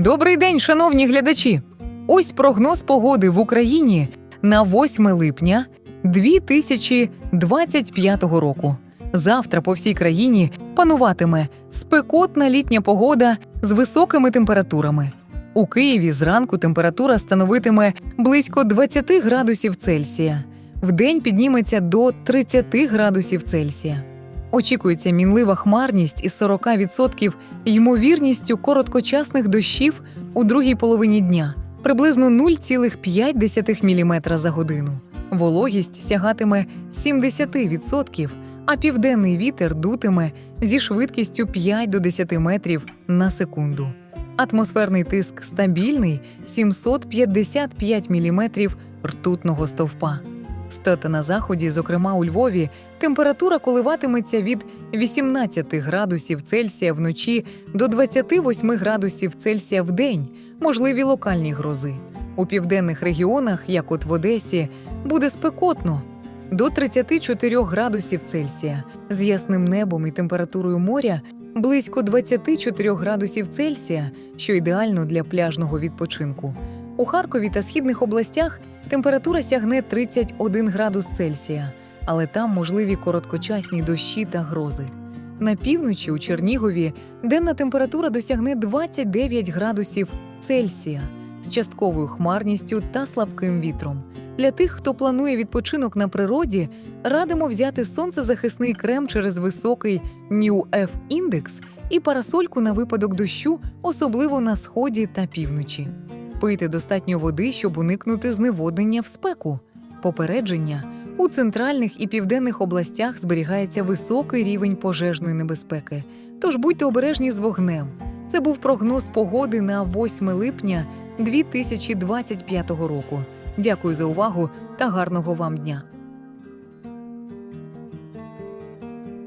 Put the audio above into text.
Добрий день, шановні глядачі! Ось прогноз погоди в Україні на 8 липня 2025 року. Завтра по всій країні пануватиме спекотна літня погода з високими температурами. У Києві зранку температура становитиме близько 20 градусів Цельсія. Вдень підніметься до 30 градусів Цельсія. Очікується мінлива хмарність із 40% ймовірністю короткочасних дощів у другій половині дня, приблизно 0,5 мм за годину. Вологість сягатиме 70%, а південний вітер дутиме зі швидкістю 5 до 10 метрів на секунду. Атмосферний тиск стабільний 755 мм ртутного стовпа. Стати на заході, зокрема у Львові, температура коливатиметься від 18 градусів Цельсія вночі до 28 градусів Цельсія в день, можливі локальні грози. У південних регіонах, як от в Одесі, буде спекотно до 34 градусів Цельсія з ясним небом і температурою моря близько 24 градусів Цельсія, що ідеально для пляжного відпочинку. У Харкові та східних областях температура сягне 31 градус Цельсія, але там можливі короткочасні дощі та грози. На півночі у Чернігові денна температура досягне 29 градусів Цельсія з частковою хмарністю та слабким вітром. Для тих, хто планує відпочинок на природі, радимо взяти сонцезахисний крем через високий New F індекс і парасольку на випадок дощу, особливо на сході та півночі. Пийте достатньо води, щоб уникнути зневоднення в спеку. Попередження у центральних і південних областях зберігається високий рівень пожежної небезпеки. Тож будьте обережні з вогнем. Це був прогноз погоди на 8 липня 2025 року. Дякую за увагу та гарного вам дня!